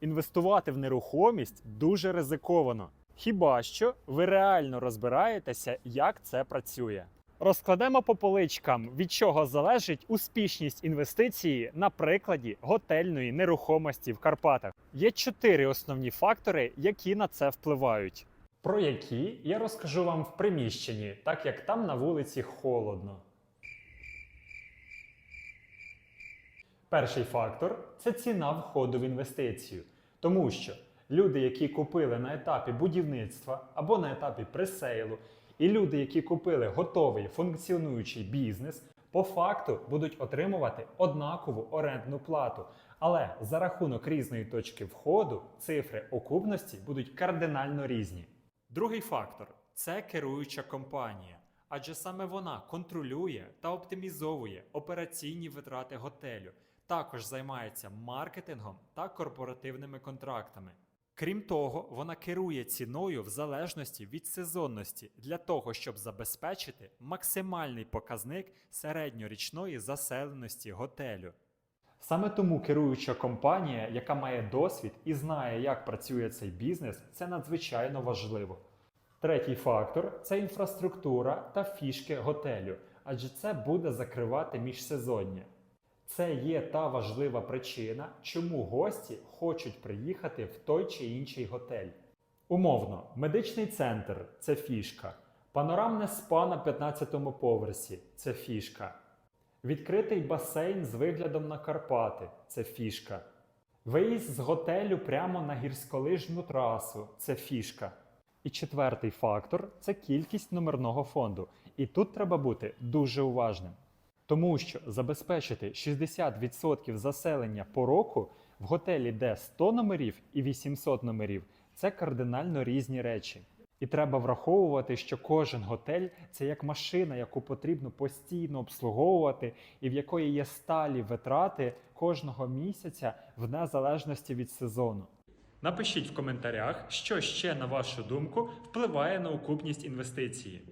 інвестувати в нерухомість дуже ризиковано. Хіба що ви реально розбираєтеся, як це працює. Розкладемо по поличкам, від чого залежить успішність інвестиції на прикладі готельної нерухомості в Карпатах. Є чотири основні фактори, які на це впливають. Про які я розкажу вам в приміщенні, так як там на вулиці холодно. Перший фактор це ціна входу в інвестицію. Тому що люди, які купили на етапі будівництва або на етапі пресейлу, і люди, які купили готовий функціонуючий бізнес, по факту будуть отримувати однакову орендну плату. Але за рахунок різної точки входу цифри окупності будуть кардинально різні. Другий фактор це керуюча компанія, адже саме вона контролює та оптимізовує операційні витрати готелю, також займається маркетингом та корпоративними контрактами. Крім того, вона керує ціною в залежності від сезонності для того, щоб забезпечити максимальний показник середньорічної заселеності готелю. Саме тому керуюча компанія, яка має досвід і знає, як працює цей бізнес, це надзвичайно важливо. Третій фактор це інфраструктура та фішки готелю, адже це буде закривати міжсезоння. Це є та важлива причина, чому гості хочуть приїхати в той чи інший готель. Умовно, медичний центр це фішка, панорамне спа на 15-му поверсі це фішка, відкритий басейн з виглядом на Карпати це фішка, виїзд з готелю прямо на гірськолижну трасу це фішка. І четвертий фактор це кількість номерного фонду. І тут треба бути дуже уважним. Тому що забезпечити 60% заселення по року в готелі, де 100 номерів і 800 номерів, це кардинально різні речі. І треба враховувати, що кожен готель це як машина, яку потрібно постійно обслуговувати, і в якої є сталі витрати кожного місяця в незалежності від сезону. Напишіть в коментарях, що ще, на вашу думку, впливає на окупність інвестиції.